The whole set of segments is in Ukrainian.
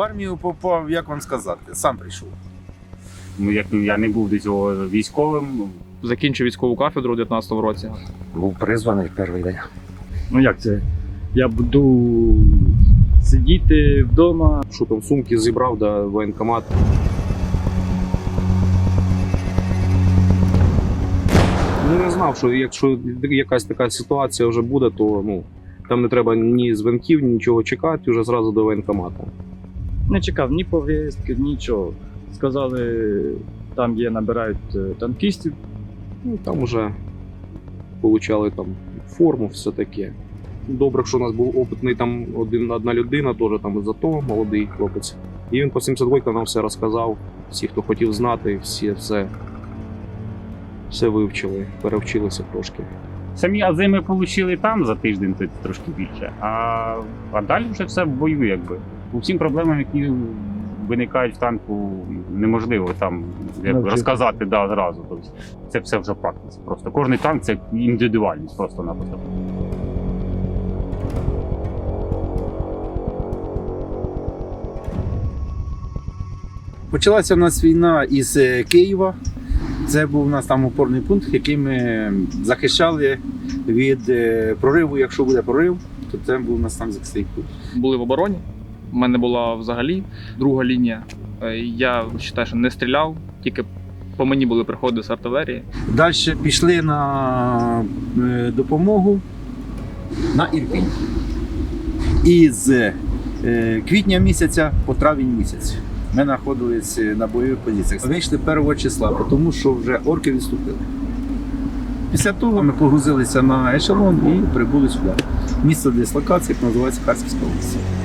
В армію попав, як вам сказати, сам прийшов. Ну, як я не був до цього військовим, Закінчив військову кафедру у 19-му році. Був призваний в перший день. Ну як це? Я буду сидіти вдома. Що там сумки зібрав до воєнкомат. Ну не знав, що якщо якась така ситуація вже буде, то ну там не треба ні дзвінків, нічого чекати, вже зразу до воєнкомату. Не чекав ні повістки, нічого. Сказали, там є, набирають е, танкістів. Ну там вже получали там форму, все таке. Добре, що у нас був опитний там один одна людина, теж там зато молодий хлопець. І він по 72 нам все розказав. Всі, хто хотів знати, всі все, все вивчили, перевчилися трошки. самі ази ми отримали там за тиждень, трошки більше. А, а далі вже все в бою, якби. У всім проблемам, які виникають в танку, неможливо там як розказати да, зразу. Тобто, це все вже практиці. Просто кожний танк це індивідуальність просто-напросто. Почалася в нас війна із е, Києва. Це був у нас там опорний пункт, який ми захищали від е, прориву. Якщо буде прорив, то це був у нас там захисний пункт. Були в обороні. У мене була взагалі друга лінія. Е, Я вважаю, що не стріляв, тільки по мені були приходи з артилерії. Далі пішли на е, допомогу на Ірпінь. І з е, квітня місяця по травень місяць ми знаходилися на бойових позиціях. Вийшли 1 числа, тому що вже орки відступили. Після того ми погрузилися на ешелон і прибули сюди. Місце дислокації називається Харківська область.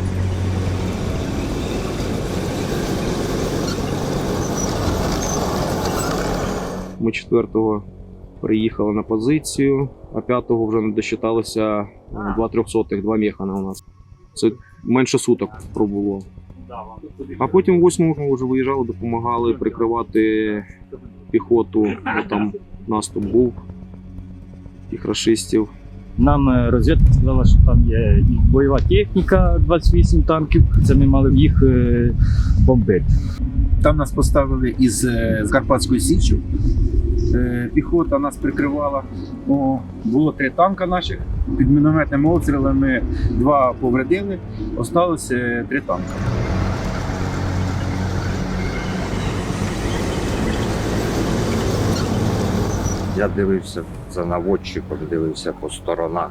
Ми 4-го приїхали на позицію, а 5-го вже не досчиталося е, два трьохсотих, два механа у нас. Це менше суток пробуло. А потім 8-го вже виїжджали, допомагали прикривати піхоту. Бо там наступ був тих рашистів. Нам е, розвідка сказала, що там є бойова техніка, 28 танків. Це ми мали їх е, бомбити. Там нас поставили із е, з Карпатською. Е, Піхота нас прикривала. О, було три танка наших. Під мінометними обстрілами два повредили, осталося е, три танка. Я дивився за наводчиком, дивився по сторонах.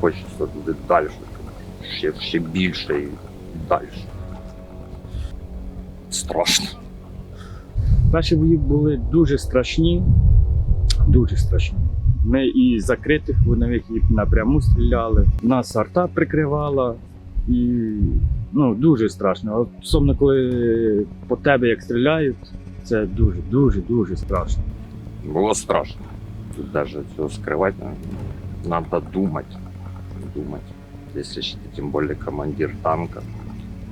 Хочеться туди далі, ще, ще більше і далі. Страшно. Перші бої були дуже страшні, дуже страшні. Ми і закритих вогневих і напряму стріляли. Нас арта прикривала, і ну, дуже страшно. Особливо, коли по тебе як стріляють, це дуже, дуже, дуже страшно. Було страшно. Тут даже цього скривати надо думать. Думать. Если ще тем более командир танка,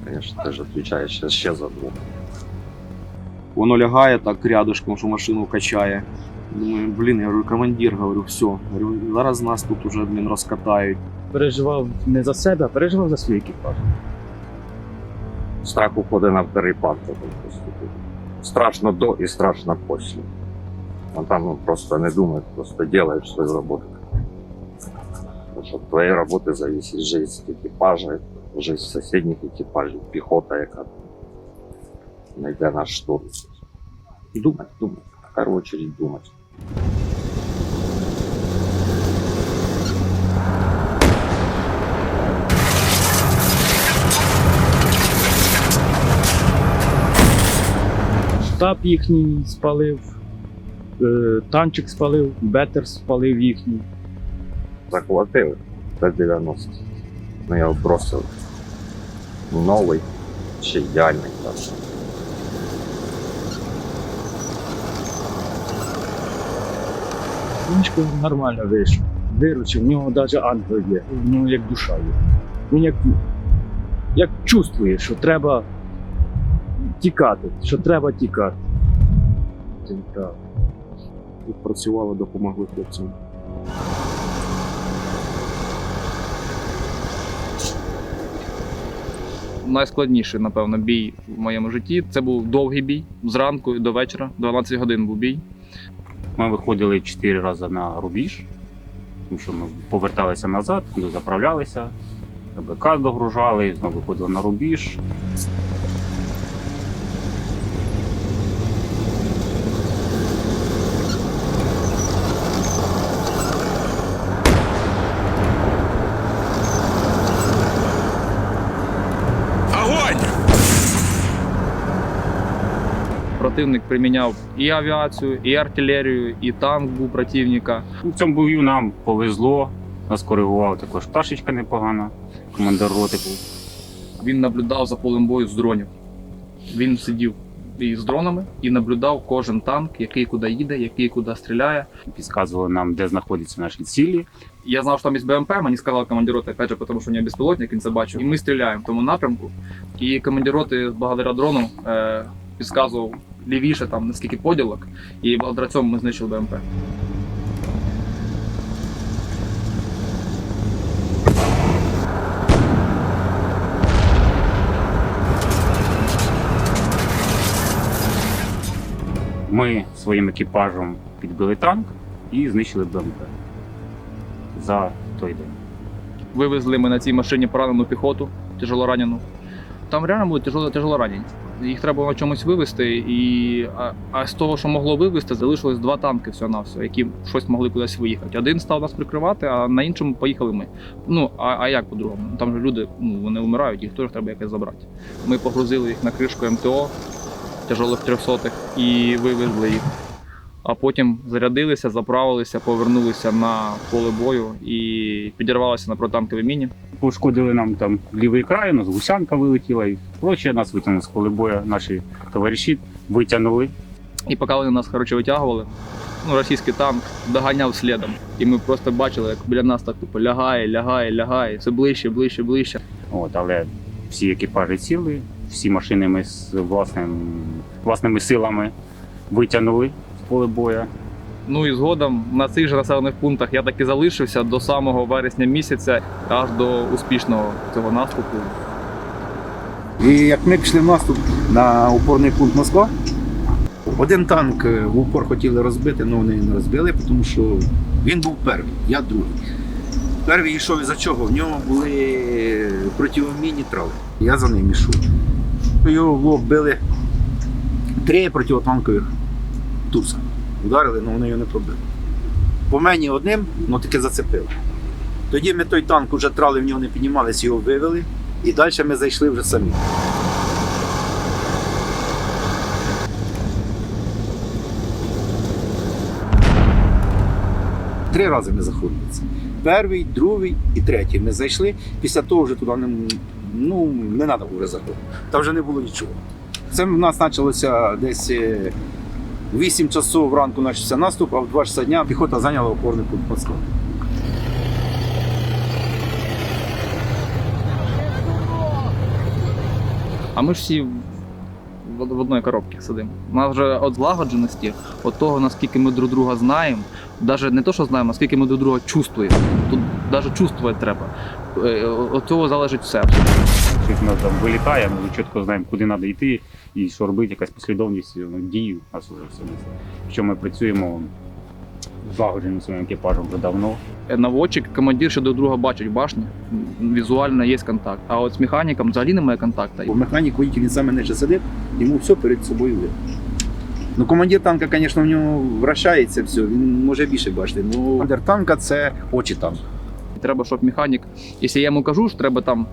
конечно, ты же отвечаешь ще- за двох. Воно лягає так рядышком, що машину качає. Думаю, блін, я говорю, командир, говорю, все. Говорю, зараз нас тут уже блін, розкатають. Переживав не за себе, а переживав за свій екіпаж. Страх уходить на второй план. Страшно до і страшно після. А там ну, просто не думаешь, просто делаешь свою работу Потому что от твоей работы зависит жизнь экипажа, жизнь соседних экипажей, пехота, яка найде наш штурм. Думать, думать. В первую очередь думать. Штаб їхній спалив, е, танчик спалив, бетер спалив їхній. Захватили до 90. Ну я бросив новий, ще ідеальний. Так. Мішко нормально вийшов. Виручив, в нього навіть ангел є, в нього як душа є. Він як, як чувствує, що треба тікати, що треба тікати. Тут допомогли хлопцям. Найскладніший, напевно, бій в моєму житті. Це був довгий бій зранку до вечора, 12 годин був бій. Ми виходили чотири рази на рубіж, тому що ми поверталися назад, заправлялися, БК догружали, знову виходили на рубіж. Противник приміняв і авіацію, і артилерію, і танк був противника. У цьому бою нам повезло, нас коригував також пташечка непогана, командир роти був. Він наблюдав за полем бою з дронів. Він сидів і з дронами і наблюдав кожен танк, який куди їде, який куди стріляє. Підказували нам, де знаходяться наші цілі. Я знав, що там є БМП, мені сказав командир роти, опять же, тому що у нього безпілотник, він це бачив. І ми стріляємо в тому напрямку. І командир роти благодаря дрону е, підказував лівіше, там наскільки поділок, і благодаря цьому ми знищили БМП. Ми своїм екіпажем підбили танк і знищили БМП за той день. Вивезли ми на цій машині поранену піхоту, тяжелоранену. Там реально були тяжело, тяжелоранені. Їх треба було на чомусь вивезти, і а, а з того, що могло вивезти, залишилось два танки всього на все, які щось могли кудись виїхати. Один став нас прикривати, а на іншому поїхали ми. Ну а, а як по-другому? Там же люди ну, вони вмирають, їх теж треба якось забрати. Ми погрузили їх на кришку МТО тяжелих трьохсотих і вивезли їх. А потім зарядилися, заправилися, повернулися на поле бою і підірвалися на протанковій міні. Пошкодили нам там лівий край, у нас гусянка вилетіла і проче. Нас витягнули з поле бою наші товариші, витягнули. І поки вони нас коротше, витягували, ну, російський танк доганяв слідом. І ми просто бачили, як біля нас так типу, лягає, лягає, лягає, все ближче, ближче, ближче. От, але всі екіпажі ціли, всі машини ми з власним, власними силами витягнули з поле бою. Ну і згодом на цих же населених пунктах я так і залишився до самого вересня місяця, аж до успішного цього наступу. І як ми пішли в наступ на опорний пункт Москва, один танк е, в упор хотіли розбити, але вони не розбили, тому що він був перший, я другий. Перший йшов із-за чого? В нього були противомінні трави. Я за ним йшов. Його в лоб били три противотанкових туса. Ударили, але вони його не пробили. По мені одним, ну таке зацепило. Тоді ми той танк вже трали, в нього не піднімалися, його вивели. І далі ми зайшли вже самі. Три рази ми заходили. Перший, другий і третій. Ми зайшли. Після того вже туди не, ну, не треба було заходити. Там вже не було нічого. Це в нас почалося десь е, 8 часов ранку почався наступ, а в 2 часа дня піхота зайняла опорний пункт Москва. А ми ж всі в, одній коробці сидимо. У нас вже від злагодженості, від того, наскільки ми друг друга знаємо, навіть не то, що знаємо, наскільки ми друг друга чувствуємо. Тут навіть чувствувати треба. Е, Від цього залежить все. Нас там вилітає, ми чітко знаємо, куди треба йти і що робити, якась послідовність ну, дій у нас вже все. Що ми працюємо злагодженим своїм екіпажем вже давно. Наводчик, командир ще друг друга бачать в башні. Візуально є контакт. А от з механіком взагалі немає контакту. Бо механік водитель він саме нижче сидить, йому все перед собою видно. Ну, командир танка, звісно, в нього вращається все, він може більше бачити. Ну, командир танка це очі танка. Треба, щоб механік, якщо я йому кажу, що треба там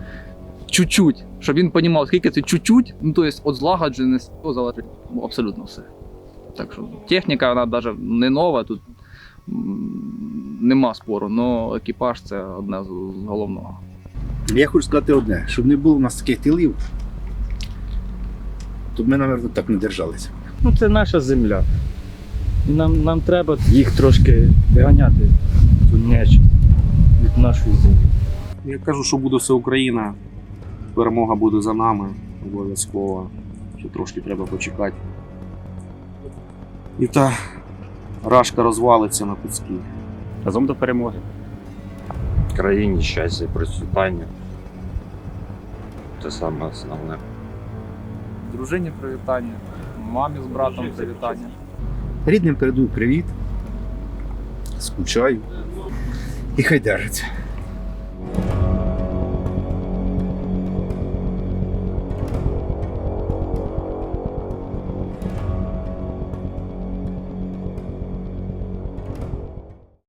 чуть-чуть, щоб він розумів, скільки це чуть-чуть, ну то є від злагодженості, то залежить ну, абсолютно все. Так що техніка, вона навіть не нова, тут нема спору, але екіпаж це одне з головного. Я хочу сказати одне, щоб не було у нас таких тилів, то б ми, мабуть, так не держалися. Ну, це наша земля. І нам, нам треба їх трошки виганяти, цю нечість від нашої землі. Я кажу, що буде все Україна. Перемога буде за нами, обов'язково. Ще трошки треба почекати. І та рашка розвалиться на куски. Разом до перемоги. країні щастя і процвітання. Це саме основне. Дружині привітання, мамі з братом привітання. Рідним передаю привіт. Скучаю. І хай держиться.